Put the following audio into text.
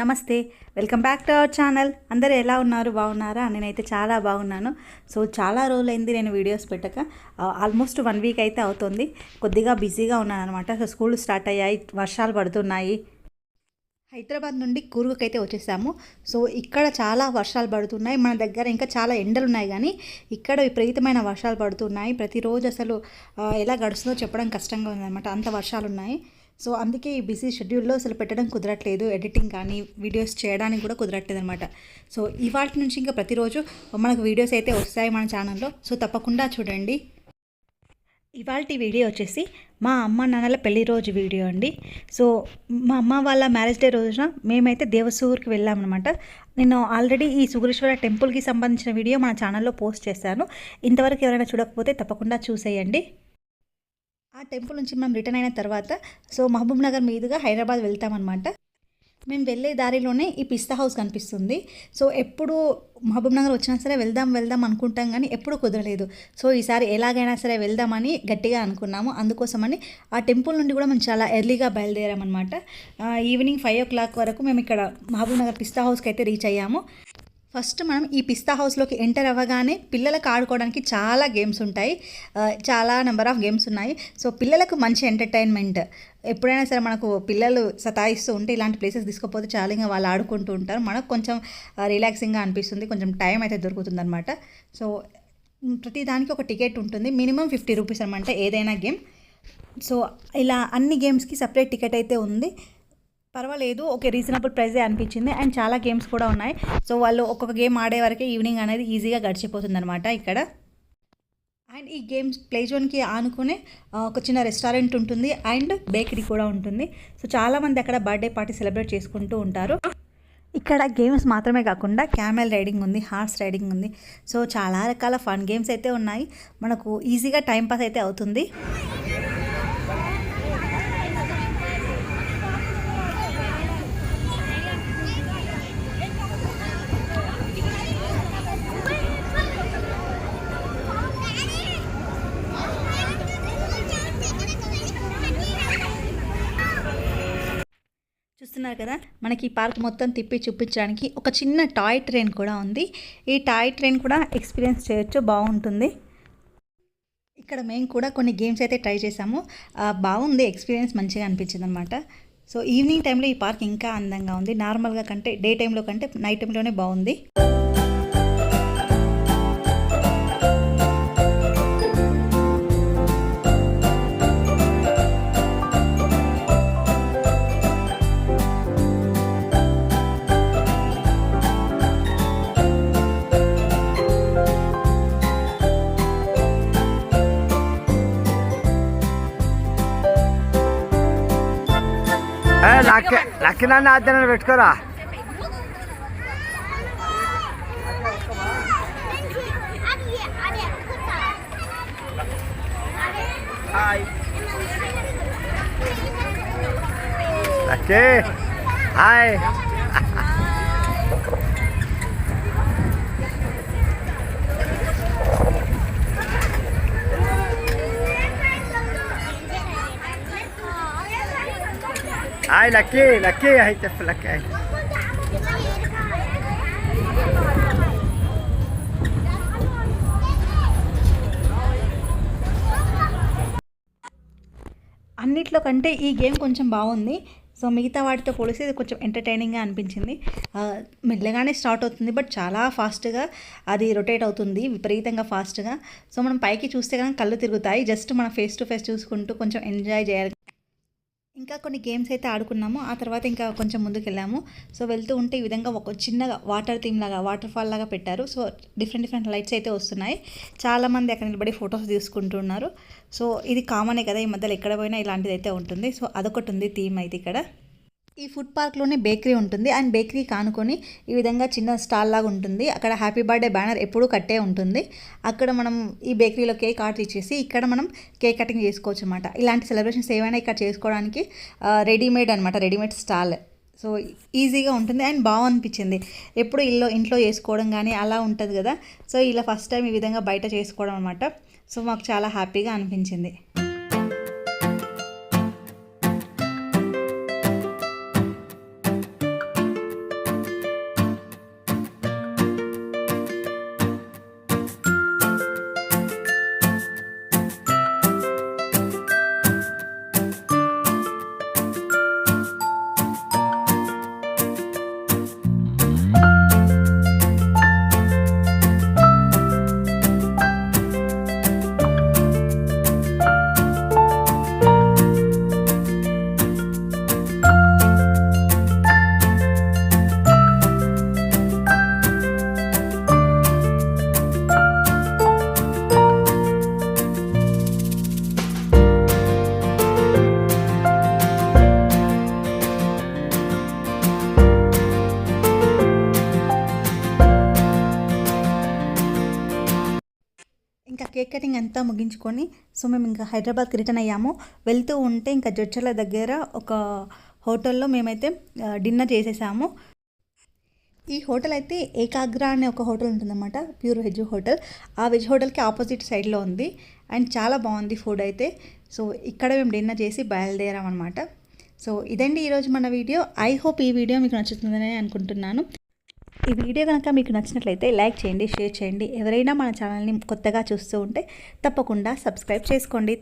నమస్తే welcome back to our channel. అందరూ ఎలా ఉన్నారు? బాగున్నారా? నేనైతే చాలా బాగున్నాను. సో చాలా రోజులైంది నేను వీడియోస్ పెట్టక. ఆల్మోస్ట్ వన్ వీక్ అయితే అవుతుంది. కొద్దిగా బిజీగా ఉన్నాను అనమాట సో స్కూల్ స్టార్ట్ అయ్యాయి వర్షాలు పడుతున్నాయి. హైదరాబాద్ నుండి కూర్గుకైతే వచ్చేసాము. సో ఇక్కడ చాలా వర్షాలు పడుతున్నాయి. మన దగ్గర ఇంకా చాలా ఎండలు ఉన్నాయి కానీ ఇక్కడ విపరీతమైన వర్షాలు పడుతున్నాయి. ప్రతిరోజు అసలు ఎలా గడుస్తుందో చెప్పడం కష్టంగా ఉందన్నమాట. అంత వర్షాలు ఉన్నాయి సో అందుకే ఈ బిజీ షెడ్యూల్లో అసలు పెట్టడం కుదరట్లేదు. ఎడిటింగ్ కానీ వీడియోస్ చేయడానికి కూడా కుదరట్లేదు అనమాట సో ఇవాళ నుంచి ఇంకా ప్రతిరోజు మనకు వీడియోస్ అయితే వస్తాయి మన ఛానల్లో. సో తప్పకుండా చూడండి. ఇవాళ వీడియో వచ్చేసి మా అమ్మ నాన్నల పెళ్ళి రోజు వీడియో అండి. సో మా అమ్మ వాళ్ళ మ్యారేజ్ డే రోజున మేమైతే దేవసూర్కి వెళ్ళామన్నమాట నేను ఆల్రెడీ ఈ సుగురేశ్వర టెంపుల్కి సంబంధించిన వీడియో మన ఛానల్లో పోస్ట్ చేశాను. ఇంతవరకు ఎవరైనా చూడకపోతే తప్పకుండా చూసేయండి. ఆ టెంపుల్ నుంచి మనం రిటర్న్ అయిన తర్వాత సో మహబూబ్ నగర్ మీదుగా హైదరాబాద్ వెళ్తామన్నమాట. మేము వెళ్ళే దారిలోనే ఈ పిస్తా హౌస్ కనిపిస్తుంది. సో ఎప్పుడు మహబూబ్ నగర్ వచ్చినా సరే వెళ్దాం వెళ్దాం అనుకుంటాం కానీ ఎప్పుడు కుదరలేదు. సో ఈసారి ఎలాగైనా సరే వెళ్దామని గట్టిగా అనుకున్నాము. అందుకోసమని ఆ టెంపుల్ నుండి కూడా మేము చాలా ఎర్లీగా బయలుదేరామన్నమాట. ఈవినింగ్ ఫైవ్ ఓ క్లాక్ వరకు మేము ఇక్కడ మహబూబ్ నగర్ పిస్తా హౌస్కి అయితే రీచ్ అయ్యాము. ఫస్ట్ మనం ఈ పిస్తా హౌస్లోకి ఎంటర్ అవ్వగానే పిల్లలకు ఆడుకోవడానికి చాలా గేమ్స్ ఉంటాయి. చాలా నెంబర్ ఆఫ్ గేమ్స్ ఉన్నాయి. సో పిల్లలకు మంచి ఎంటర్టైన్మెంట్. ఎప్పుడైనా సరే మనకు పిల్లలు సతాయిస్తూ ఉంటే ఇలాంటి ప్లేసెస్ తీసుకుపోతే చాలా ఇంకా వాళ్ళు ఆడుకుంటూ ఉంటారు. మనకు కొంచెం రిలాక్సింగ్గా అనిపిస్తుంది. కొంచెం టైం అయితే దొరుకుతుంది అనమాట సో ప్రతి దానికి ఒక టికెట్ ఉంటుంది. మినిమం ఫిఫ్టీ రూపీస్ అనమాట ఏదైనా గేమ్. సో ఇలా అన్ని గేమ్స్కి సపరేట్ టికెట్ అయితే ఉంది. పర్వాలేదు. ఓకే రీజనబుల్ ప్రైజే అనిపించింది. అండ్ చాలా గేమ్స్ కూడా ఉన్నాయి. సో వాళ్ళు ఒక్కొక్క గేమ్ ఆడే వరకే ఈవినింగ్ అనేది ఈజీగా గడిచిపోతుంది అనమాట ఇక్కడ. అండ్ ఈ గేమ్స్ ప్లే జోన్కి ఆనుకునే ఒక చిన్న రెస్టారెంట్ ఉంటుంది. అండ్ బేకరీ కూడా ఉంటుంది. సో చాలామంది అక్కడ బర్త్డే పార్టీ సెలబ్రేట్ చేసుకుంటూ ఉంటారు. ఇక్కడ గేమ్స్ మాత్రమే కాకుండా క్యామెల్ రైడింగ్ ఉంది హార్స్ రైడింగ్ ఉంది. సో చాలా రకాల ఫన్ గేమ్స్ అయితే ఉన్నాయి. మనకు ఈజీగా టైంపాస్ అయితే అవుతుంది. చూస్తున్నారు కదా మనకి ఈ పార్క్ మొత్తం తిప్పి చూపించడానికి ఒక చిన్న టాయ్ ట్రైన్ కూడా ఉంది. ఈ టాయ్ ట్రైన్ కూడా ఎక్స్పీరియన్స్ చేయొచ్చు బాగుంటుంది. ఇక్కడ మేము కూడా కొన్ని గేమ్స్ అయితే ట్రై చేసాము బాగుంది ఎక్స్పీరియన్స్ మంచిగా అనిపించింది అనమాట సో ఈవినింగ్ టైంలో ఈ పార్క్ ఇంకా అందంగా ఉంది. నార్మల్గా కంటే డే టైంలో కంటే నైట్ టైంలోనే బాగుంది. లక్కి లక్కి నన్ను ఆద్యాన్ని పెట్టుకోరా Lucky hi hi Lucky Lucky hi చెప్పు లక్కీ అన్నిట్లో కంటే ఈ గేమ్ కొంచెం బాగుంది. సో మిగతా వాటితో పోలిస్తే ఇది కొంచెం ఎంటర్టైనింగ్గా అనిపించింది. మెల్లగానే స్టార్ట్ అవుతుంది బట్ చాలా ఫాస్ట్గా అది రొటేట్ అవుతుంది విపరీతంగా ఫాస్ట్గా సో మనం పైకి చూస్తే కనుక కళ్ళు తిరుగుతాయి జస్ట్ మనం ఫేస్ టు ఫేస్ చూసుకుంటూ కొంచెం ఎంజాయ్ చేయాలి. ఇంకా కొన్ని గేమ్స్ అయితే ఆడుకున్నాము. ఆ తర్వాత ఇంకా కొంచెం ముందుకు వెళ్ళాము సో వెళ్తూ ఉంటే ఈ విధంగా ఒక చిన్నగా వాటర్ థీమ్ లాగా వాటర్ ఫాల్ లాగా పెట్టారు. సో డిఫరెంట్ డిఫరెంట్ లైట్స్ అయితే వస్తున్నాయి. చాలామంది అక్కడ నిలబడి ఫొటోస్ తీసుకుంటున్నారు సో ఇది కామనే కదా? ఈ మధ్యలో ఎక్కడ పోయినా ఇలాంటిది అయితే ఉంటుంది. సో అదొకటి ఉంది థీమ్ అయితే ఇక్కడ. ఈ ఫుడ్ పార్క్లోనే బేకరీ ఉంటుంది. అండ్ బేకరీ కానుకొని ఈ విధంగా చిన్న స్టాల్ లాగా ఉంటుంది. అక్కడ హ్యాపీ బర్త్డే బ్యానర్ ఎప్పుడూ కట్టే ఉంటుంది. అక్కడ మనం ఈ బేకరీలో కేక్ ఆర్డర్ ఇచ్చేసి ఇక్కడ మనం కేక్ కటింగ్ చేసుకోవచ్చు అనమాట ఇలాంటి సెలబ్రేషన్స్ ఏమైనా ఇక్కడ చేసుకోవడానికి రెడీమేడ్ అనమాట రెడీమేడ్ స్టాల్. సో ఈజీగా ఉంటుంది. అండ్ బాగా అనిపించింది ఎప్పుడు ఇల్లు ఇంట్లో చేసుకోవడం కానీ అలా ఉంటుంది కదా. సో ఇలా ఫస్ట్ టైం ఈ విధంగా బయట చేసుకోవడం అనమాట సో మాకు చాలా హ్యాపీగా అనిపించింది. కేక్ కటింగ్ అంతా ముగించుకొని సో మేము ఇంకా హైదరాబాద్కి రిటర్న్ అయ్యాము. వెళ్తూ ఉంటే ఇంకా జడ్చర్ల దగ్గర ఒక హోటల్లో మేమైతే డిన్నర్ చేసేసాము. ఈ హోటల్ అయితే ఏకాగ్ర అనే ఒక హోటల్ ఉంటుందన్నమాట ప్యూర్ వెజ్ హోటల్. ఆ వెజ్ హోటల్కి ఆపోజిట్ సైడ్లో ఉంది. అండ్ చాలా బాగుంది ఫుడ్ అయితే. సో ఇక్కడ మేము డిన్నర్ చేసి బయలుదేరాం అనమాట సో ఇదండి ఈరోజు మన వీడియో. ఐ హోప్ ఈ వీడియో మీకు నచ్చుతుందని అనుకుంటున్నాను. ఈ వీడియో కనుక మీకు నచ్చినట్లయితే లైక్ చేయండి షేర్ చేయండి. ఎవరైనా మన ఛానల్ని కొత్తగా చూస్తూ ఉంటే తప్పకుండా సబ్స్క్రైబ్ చేసుకోండి.